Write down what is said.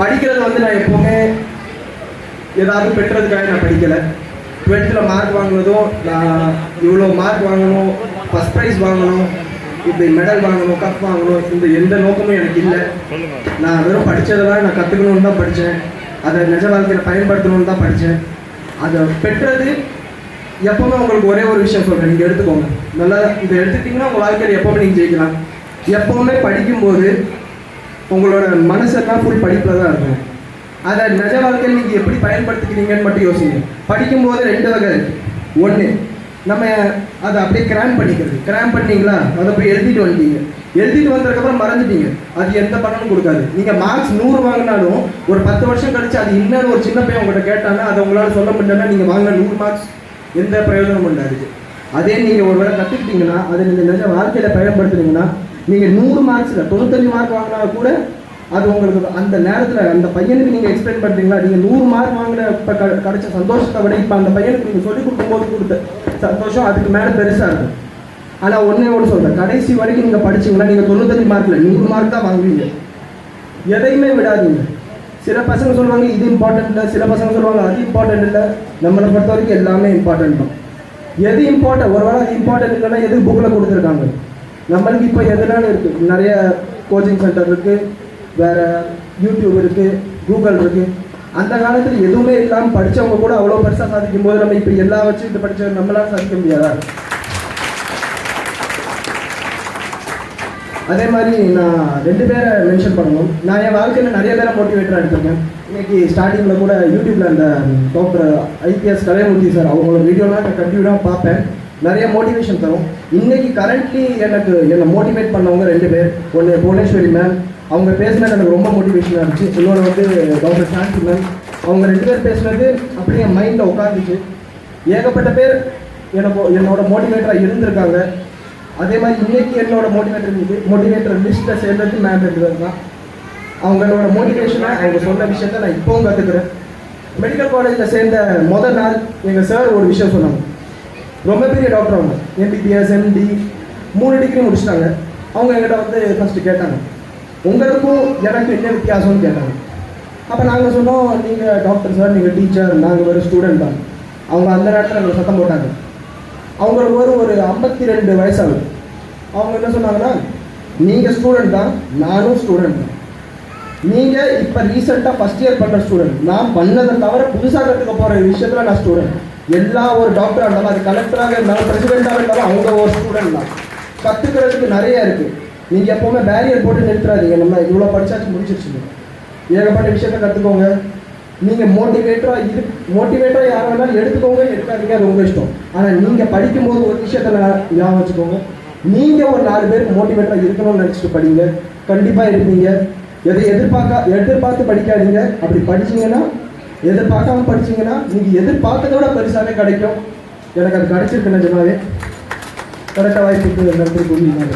படிக்கிறது வந்து நான் எப்போவுமே ஏதாவது பெற்றதுக்காக நான் படிக்கலை. டுவெல்த்தில் மார்க் வாங்கினதும் நான் இவ்வளோ மார்க் வாங்கணும் ஃபஸ்ட் ப்ரைஸ் வாங்கணும் இப்படி மெடல் வாங்கணும் கப் வாங்கணும் இந்த எந்த நோக்கமும் எனக்கு இல்லை. நான் வெறும் படித்ததெல்லாம் நான் கற்றுக்கணும்னு தான் படித்தேன் அதை நிஜ வாழ்க்கையில் பயன்படுத்தணும்னு தான் படித்தேன் அதை பெற்றது எப்பவுமே உங்களுக்கு ஒரே ஒரு விஷயம் சொல்கிறேன் நீங்கள் எடுத்துக்கோங்க. நல்லா இதை எடுத்துக்கிட்டிங்கன்னா உங்கள் வாழ்க்கையில் எப்போவுமே நீங்கள் ஜெயிக்கலாம். எப்போவுமே படிக்கும்போது உங்களோட மனசெல்லாம் ஃபுல் படிப்பில் தான் இருக்கும். அதை நிஜ வாழ்க்கையில் நீங்கள் எப்படி பயன்படுத்திக்கிறீங்கன்னு மட்டும் யோசிங்க. படிக்கும்போது ரெண்டு வகை ஒன்று நம்ம அதை அப்படியே கிராம் பண்ணிக்கிறது. கிராம் பண்ணிங்களா? அதை போய் எழுதிட்டு வந்துட்டீங்க. எழுதிட்டு வந்ததுக்கப்புறம் மறந்துட்டீங்க. அது எந்த பலனும் கொடுக்காது. நீங்கள் மார்க்ஸ் நூறு வாங்கினாலும் ஒரு பத்து வருஷம் கழிச்சு அது இன்னொரு ஒரு சின்ன பையன் உங்கள்கிட்ட கேட்டானா அதை உங்களால் சொல்ல முடியலன்னா நீங்கள் வாங்கின நூறு மார்க்ஸ் எந்த பிரயோஜனமும் உண்டாது அதே நீங்கள் ஒரு வேளை கற்றுக்கிட்டீங்கன்னா அதை நீங்கள் நிஜ வாழ்க்கையில் பயன்படுத்துனீங்கன்னா நீங்கள் நூறு மார்க்ஸில் தொண்ணூத்தஞ்சு மார்க் வாங்கினா கூட அது உங்களுக்கு அந்த நேரத்தில் அந்த பையனுக்கு நீங்கள் எக்ஸ்பிளைன் பண்ணுறீங்களா நீங்கள் நூறு மார்க் வாங்கின இப்போ க கிடைச்ச சந்தோஷத்தை விட இப்போ அந்த பையனுக்கு நீங்கள் சொல்லிக் கொடுக்கும்போது கொடுத்த சந்தோஷம் அதுக்கு மேலே பெருசாக இருக்கும் ஆனால் ஒன்றே ஒன்று சொல்கிறேன் கடைசி வரைக்கும் நீங்கள் படிச்சிங்கன்னா நீங்கள் தொண்ணூத்தஞ்சு மார்க்கில் நூறு மார்க் தான் வாங்குவீங்க. எதையுமே விடாதீங்க. சில பசங்க சொல்லுவாங்க இது இம்பார்ட்டன்ட் இல்லை. சில பசங்க சொல்லுவாங்க அது இம்பார்ட்டன்ட் இல்லை. நம்மளை பொறுத்த வரைக்கும் எல்லாமே இம்பார்ட்டன்ட் தான். எது இம்பார்ட்டன்ட் ஒரு வேளை அது இம்பார்ட்டன்ட் இல்லைன்னா எது புக்கில் கொடுத்துருக்காங்க? நம்மளுக்கு இப்போ எதுனாலும் இருக்குது நிறைய கோச்சிங் சென்டர் இருக்குது வேறு யூடியூப் இருக்குது கூகுள் இருக்குது அந்த காலத்தில் எதுவுமே இல்லாமல் படித்தவங்க கூட அவ்வளோ பெருசாக சாதிக்கும் போது நம்ம இப்போ எல்லா வச்சு இது படித்த நம்மளால சாதிக்க முடியாதா? அதே மாதிரி நான் ரெண்டு பேரை மென்ஷன் பண்ணணும். நான் என் வாழ்க்கையில் நிறைய பேரை மோட்டிவேட்டராக எடுத்திருக்கேன். இன்னைக்கு ஸ்டார்டிங்கில் கூட யூடியூப்பில் அந்த டாக்டர் ஐபிஎஸ் கலைமூர்த்தி சார் அவங்களோட வீடியோலாம் நான் கண்டிப்பாக பார்ப்பேன். நிறைய மோட்டிவேஷன் தரும். இன்னைக்கு கரண்ட்லி எனக்கு என்னை மோட்டிவேட் பண்ணவங்க ரெண்டு பேர். ஒன்று புவனேஸ்வரி மேம் அவங்க பேசினது எனக்கு ரொம்ப மோட்டிவேஷனாக இருந்துச்சு. இன்னொன்று வந்து டாக்டர் சாந்தி மேம் அவங்க ரெண்டு பேர் பேசுனது அப்படியே என் மைண்டில் உட்காந்துச்சு ஏகப்பட்ட பேர் எனக்கு என்னோட மோட்டிவேட்டராக இருந்திருக்காங்க. அதே மாதிரி இன்னைக்கு என்னோட மோட்டிவேட்டர் மோட்டிவேட்டர் லிஸ்ட்டில் சேர்ந்தது மேம் ரெண்டு பேர் தான் அவங்களோட மோட்டிவேஷனை அவங்க சொன்ன விஷயத்த நான் இப்போவும் கற்றுக்குறேன் மெடிக்கல் காலேஜில் சேர்ந்த முதல் நாள் எங்கள் சார் ஒரு விஷயம் சொன்னாங்க. ரொம்ப பெரிய டாக்டர் அவங்க. எம்பிபிஎஸ் எம்டி மூணு டிகிரி முடிச்சிட்டாங்க. அவங்க எங்கிட்ட வந்து ஃபஸ்ட்டு கேட்டாங்க. உங்களுக்கும் எனக்கு என்ன வித்தியாசம்னு கேட்டாங்க. அப்போ நாங்கள் சொன்னோம் நீங்கள் டாக்டர் சார் நீங்கள் டீச்சர் நாங்கள் ஒரு ஸ்டூடெண்ட் தான். அவங்க அந்த நேரத்தில் எங்களை சத்தம் போட்டாங்க. அவங்களுக்கு ஒரு ஒரு ஐம்பத்தி ரெண்டு வயசாகுது. அவங்க என்ன சொன்னாங்கன்னா நீங்கள் ஸ்டூடெண்ட் தான் நானும் ஸ்டூடெண்ட் தான். நீங்கள் இப்போ ரீசெண்டாக ஃபஸ்ட் இயர் பண்ணுற ஸ்டூடெண்ட் நான் பண்ணதை தவிர புதுசாக கற்றுக்க போகிற விஷயத்தில் நான் ஸ்டூடெண்ட் எல்லா ஒரு டாக்டராக இருந்தாலும் அது கலெக்டராக இருந்தாலும் பிரசிடெண்ட்டாக இருந்தாலும் அவங்க ஒரு ஸ்டூடெண்ட் தான். கற்றுக்கிறதுக்கு நிறைய இருக்குது நீங்கள் எப்போவுமே பேரியர் போட்டு நிறுத்துறாதீங்க. நம்ம இவ்வளோ படிச்சாச்சு முடிச்சிருச்சுங்க. ஏகப்பட்ட விஷயத்த கற்றுக்கோங்க நீங்கள் மோட்டிவேட்டராக இரு மோட்டிவேட்டராக யார் வேணாலும் எடுத்துக்கோங்க எடுக்காதீங்க அது உங்கள் இஷ்டம். ஆனால் நீங்கள் படிக்கும்போது ஒரு விஷயத்த ஞாபகம் வச்சுக்கோங்க. நீங்கள் ஒரு நாலு பேர் மோட்டிவேட்டராக இருக்கணும்னு நினச்சிட்டு படிங்க. கண்டிப்பாக இருப்பீங்க. எதை எதிர்பார்க்க எதிர்பார்த்து படிக்காதீங்க. அப்படி படிச்சீங்கன்னா எதிர்பார்க்காம படிச்சீங்கன்னா நீங்கள் எதிர்பார்த்ததை விட பெருசாகவே கிடைக்கும். எனக்கு அது கிடைச்சிருக்கு நிஜமாவே கரெக்டாக வாய்ப்புக்கு நடத்தி கூறி நான்